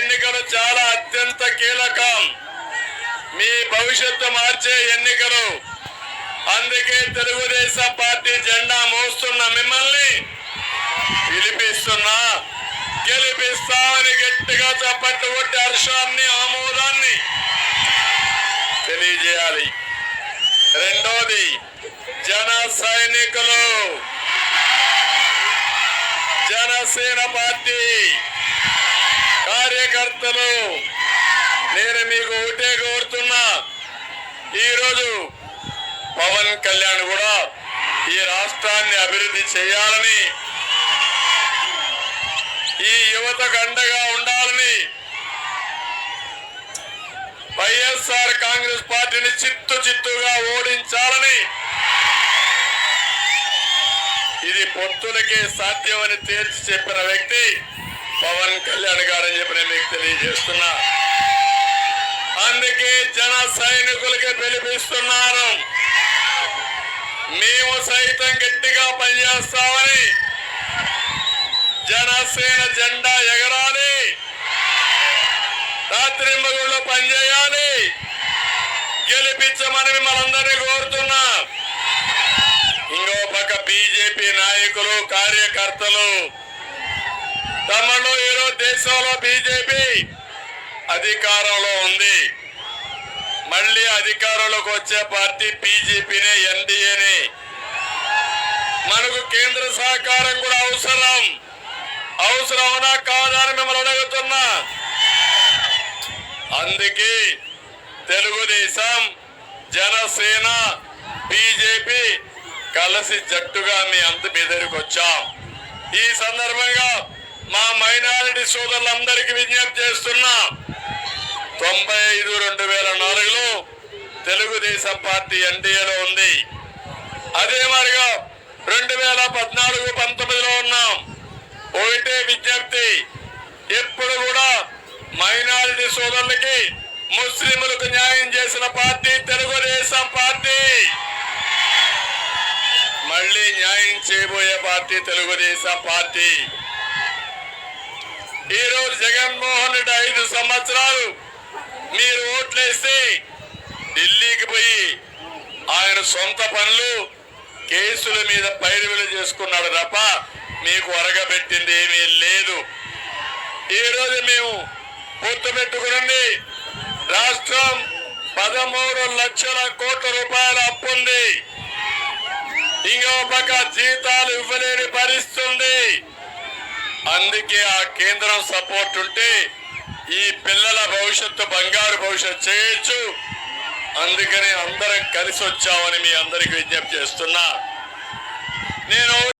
ఎన్నికలు చాలా అత్యంత కీలకం. మీ భవిష్యత్తు మార్చే ఎన్నికలు. అందుకే తెలుగుదేశం పార్టీ జెండా మోస్తున్న మిమ్మల్ని పిలిపిస్తున్నా. గెలిపిస్తామని గట్టిగా చప్పట్లు కొట్టి హర్షాన్ని ఆమోదాన్ని తెలియజేయాలి. రెండోది జన సైనికులు. జనసేన పార్టీ సంస్థలు నేను మీకు ఒకటే కోరుతున్నా. ఈరోజు పవన్ కళ్యాణ్ కూడా ఈ రాష్ట్రాన్ని అభివృద్ధి చేయాలని ఈ యువతకు అండగా ఉండాలని వైఎస్ఆర్ కాంగ్రెస్ పార్టీని చిత్తు చిత్తుగా ఓడించాలని ఇది పొత్తులకే సాధ్యమని తేల్చి చెప్పిన వ్యక్తి కళ్యాణ్ గారని చెప్పి నేను మీకు తెలియజేస్తున్నా. అందుకే జన సైనికులకి పిలిపిస్తున్నాను మేము సైతం గట్టిగా పనిచేస్తామని జనసేన జెండా ఎగరాలి. రాత్రి మగుళ్ళు పనిచేయాలి. గెలిపించమని మిమ్మల్ని కోరుతున్నా. ఇంకో పక్క బీజేపీ నాయకులు కార్యకర్తలు తమలో ఈరోజు దేశంలో బీజేపీ అధికారంలో ఉంది. మళ్ళీ అధికారంలోకి వచ్చే పార్టీ బీజేపీనే ఎన్డీఏని. మనకు కేంద్ర సహకారం కూడా అవసరం. అవసరమనా కాదా అని మిమ్మల్ని అడుగుతున్నా. అందుకే తెలుగుదేశం జనసేన బీజేపీ కలిసి జట్టుగా మీ అంత మీ దగ్గరికి వచ్చాం. ఈ సందర్భంగా మా మైనారిటీ సోదరులందరికీ విజ్ఞప్తి చేస్తున్నా తొంభై ఐదు రెండు వేల నాలుగులో తెలుగుదేశం పార్టీ ఎన్డీఏలో ఉంది. అదే మరిగా రెండు వేల పద్నాలుగు పంతొమ్మిదిలో ఉన్నాం. ఒకటే విజ్ఞప్తి ఎప్పుడు కూడా మైనారిటీ సోదరులకి ముస్లింలకు న్యాయం చేసిన పార్టీ తెలుగుదేశం పార్టీ. మళ్ళీ న్యాయం చేయబోయే పార్టీ తెలుగుదేశం పార్టీ. ఈ రోజు జగన్మోహన్ రెడ్డి ఐదు సంవత్సరాలు మీరు ఓట్లేస్తే ఢిల్లీకి పోయి ఆయన సొంత పనులు కేసుల మీద పైరువులు చేసుకున్నాడు తప్ప మీకు అరగబెట్టింది ఏమీ లేదు. ఈ మేము గుర్తు పెట్టుకుని రాష్ట్రం పదమూడు లక్షల కోట్ల రూపాయల అప్పుంది ఇంకో పక్క జీతాలు ఇవ్వలేని పరిస్థితుంది అందుకే ఆ కేంద్రం సపోర్ట్ ఉంటే ఈ పిల్లల భవిష్యత్తు బంగారు భవిష్యత్తు చేయొచ్చు. అందుకని అందరం కలిసి వచ్చామని మీ అందరికి విజ్ఞప్తి చేస్తున్నా. నేను